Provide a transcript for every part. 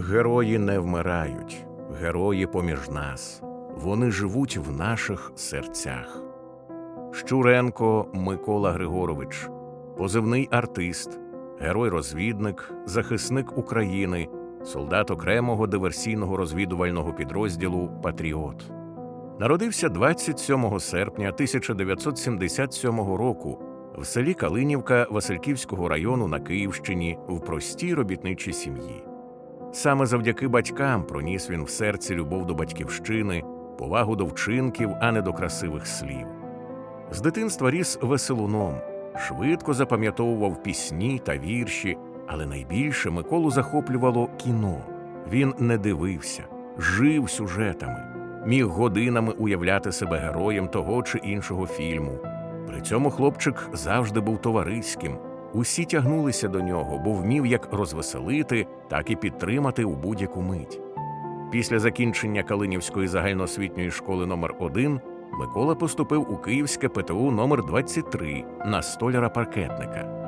Герої не вмирають, герої поміж нас. Вони живуть в наших серцях. Щуренко Микола Григорович, позивний артист, герой-розвідник, захисник України, солдат окремого диверсійного розвідувального підрозділу Патріот. Народився 27 серпня 1977 року в селі Калинівка Васильківського району на Київщині в простій робітничій сім'ї. Саме завдяки батькам проніс він в серці любов до батьківщини, повагу до вчинків, а не до красивих слів. З дитинства ріс веселуном, швидко запам'ятовував пісні та вірші, але найбільше Миколу захоплювало кіно. Він не дивився, жив сюжетами, міг годинами уявляти себе героєм того чи іншого фільму. При цьому хлопчик завжди був товариським. Усі тягнулися до нього, бо вмів як розвеселити, так і підтримати у будь-яку мить. Після закінчення Калинівської загальноосвітньої школи номер 1 Микола поступив у Київське ПТУ номер 23 на столяра-паркетника.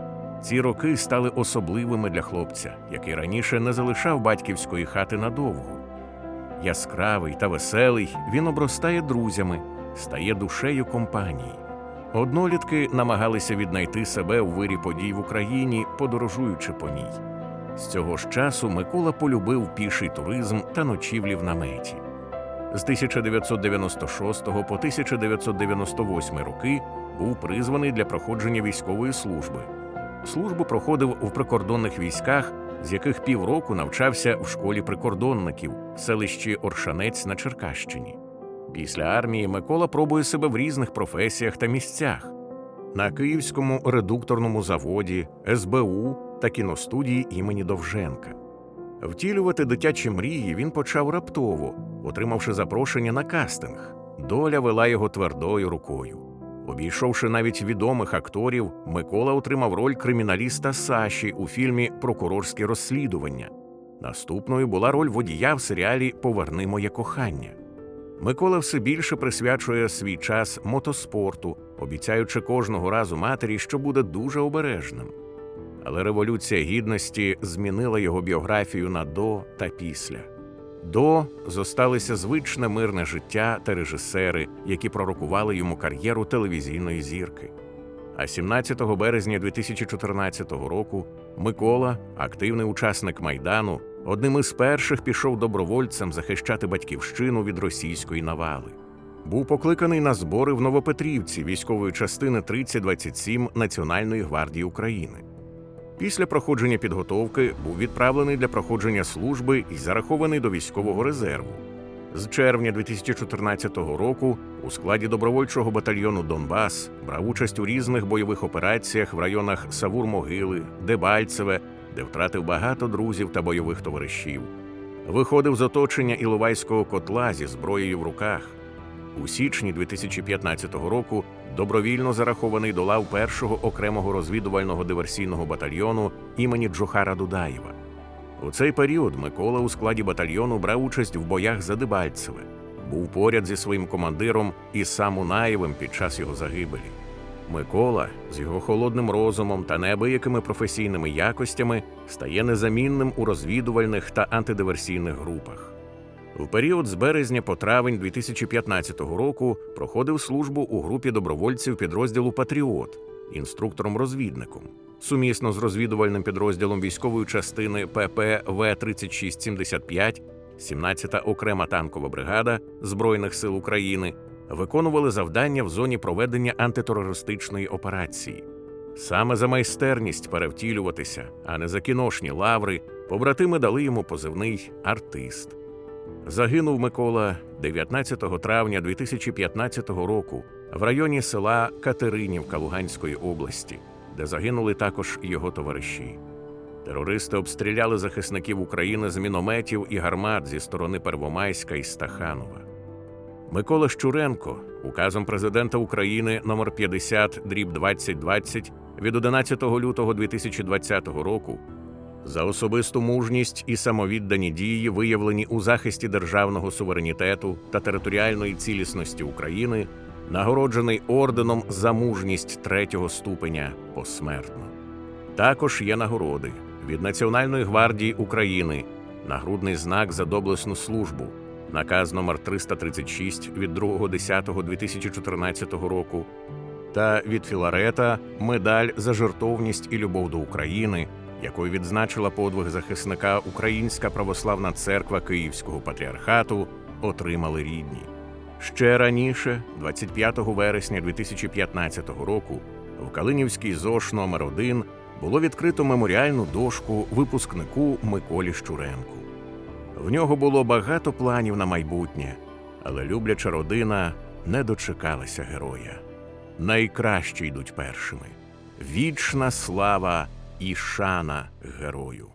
Ці роки стали особливими для хлопця, який раніше не залишав батьківської хати надовго. Яскравий та веселий, він обростає друзями, стає душею компанії. Однолітки намагалися віднайти себе у вирі подій в Україні, подорожуючи по ній. З цього ж часу Микола полюбив піший туризм та ночівлі в наметі. З 1996 по 1998 роки був призваний для проходження військової служби. Службу проходив у прикордонних військах, з яких півроку навчався в школі прикордонників в селищі Оршанець на Черкащині. Після армії Микола пробує себе в різних професіях та місцях на Київському редукторному заводі, СБУ та кіностудії імені Довженка. Втілювати дитячі мрії він почав раптово, отримавши запрошення на кастинг. Доля вела його твердою рукою. Обійшовши навіть відомих акторів, Микола отримав роль криміналіста Саші у фільмі Прокурорське розслідування. Наступною була роль водія в серіалі Поверни моє кохання. Микола все більше присвячує свій час мотоспорту, обіцяючи кожного разу матері, що буде дуже обережним. Але революція гідності змінила його біографію на до та після. До зосталися звичне мирне життя та режисери, які пророкували йому кар'єру телевізійної зірки. А 17 березня 2014 року Микола, активний учасник майдану, одним із перших пішов добровольцем захищати батьківщину від російської навали. Був покликаний на збори в Новопетрівці військової частини 3027 Національної гвардії України. Після проходження підготовки був відправлений для проходження служби і зарахований до військового резерву. З червня 2014 року у складі добровольчого батальйону Донбас брав участь у різних бойових операціях в районах Савур-Могили, Дебальцеве, де втратив багато друзів та бойових товаришів. Виходив з оточення Іловайського котла зі зброєю в руках. У січні 2015 року добровільно зарахований до лав першого окремого розвідувального диверсійного батальйону імені Джохара Дудаєва. У цей період Микола у складі батальйону брав участь в боях за Дебальцеве, був поряд зі своїм командиром Ісам Унаєвим під час його загибелі. Микола з його холодним розумом та неабиякими професійними якостями стає незамінним у розвідувальних та антидиверсійних групах. В період з березня по травень 2015 року проходив службу у групі добровольців підрозділу Патріот інструктором-розвідником. Сумісно з розвідувальним підрозділом військової частини ПП В-3675, 17-та окрема танкова бригада Збройних сил України виконували завдання в зоні проведення антитерористичної операції. Саме за майстерність перевтілюватися, а не за кіношні лаври, побратими дали йому позивний артист. Загинув Микола 19 травня 2015 року в районі села Катеринівка Луганської області, де загинули також його товариші. Терористи обстріляли захисників України з мінометів і гармат зі сторони Первомайська і Стаханова. Микола Щуренко указом президента України номер 50 дріб 2020 від 11 лютого 2020 року за особисту мужність і самовіддані дії, виявлені у захисті державного суверенітету та територіальної цілісності України, нагороджений орденом за мужність третього ступеня посмертно. Також є нагороди від Національної гвардії України, нагрудний знак за доблесну службу, наказ номер 336 від 2.10.2014 року та від Філарета медаль за жертовність і любов до України, якою відзначила подвиг захисника Українська православна церква Київського патріархату, отримали рідні. Ще раніше, 25 вересня 2015 року, в Калинівській ЗОШ номер 1 було відкрито меморіальну дошку випускнику Миколі Щуренку. В нього було багато планів на майбутнє, але любляча родина не дочекалася героя. Найкращі йдуть першими. Вічна слава і шана герою.